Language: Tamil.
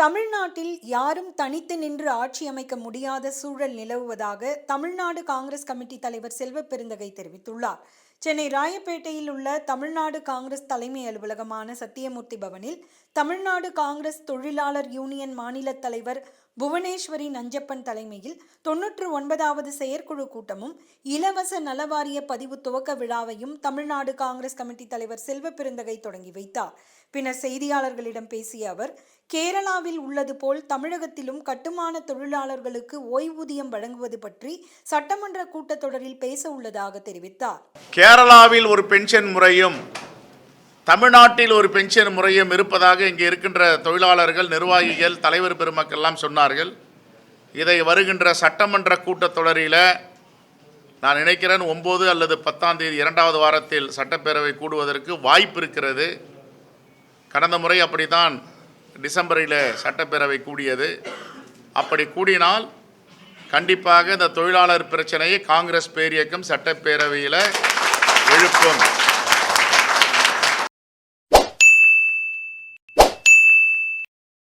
தமிழ்நாட்டில் யாரும் தனித்து நின்று ஆட்சி அமைக்க முடியாத சூழல் நிலவுவதாக தமிழ்நாடு காங்கிரஸ் கமிட்டி தலைவர் செல்வ பெருந்தகை தெரிவித்துள்ளார். சென்னை ராயப்பேட்டையில் உள்ள தமிழ்நாடு காங்கிரஸ் தலைமை அலுவலகமான சத்தியமூர்த்தி பவனில் தமிழ்நாடு காங்கிரஸ் தொழிலாளர் யூனியன் மாநில தலைவர் புவனேஸ்வரி நஞ்சப்பன் தலைமையில் தொன்னூற்று ஒன்பதாவது செயற்குழு கூட்டமும் இலவச நலவாரிய பதிவு துவக்க விழாவையும் தமிழ்நாடு காங்கிரஸ் கமிட்டி தலைவர் செல்வ பெருந்தகை தொடங்கி வைத்தார். பின்னர் செய்தியாளர்களிடம் பேசிய அவர் கேரளாவில் உள்ளது போல் தமிழகத்திலும் கட்டுமான தொழிலாளர்களுக்கு ஓய்வூதியம் வழங்குவது பற்றி சட்டமன்ற கூட்டத்தொடரில் பேச உள்ளதாக தெரிவித்தார். கேரளாவில் ஒரு பென்ஷன் முறையும் தமிழ்நாட்டில் ஒரு பென்ஷன் முறையும் இருப்பதாக இங்கே இருக்கின்ற தொழிலாளர்கள் நிர்வாகிகள் தலைவர் பெருமக்கள் எல்லாம் சொன்னார்கள். இதை வருகின்ற சட்டமன்ற கூட்டத்தொடரில் நான் நினைக்கிறேன் ஒம்பது அல்லது பத்தாம் தேதி இரண்டாவது வாரத்தில் சட்டப்பேரவை கூடுவதற்கு வாய்ப்பு இருக்கிறது. கடந்த முறை அப்படித்தான் டிசம்பரில் சட்டப்பேரவை கூடியது. அப்படி கூடினால் கண்டிப்பாக இந்த தொழிலாளர் பிரச்சனையை காங்கிரஸ் பேரியக்கம் சட்டப்பேரவையில் Olha.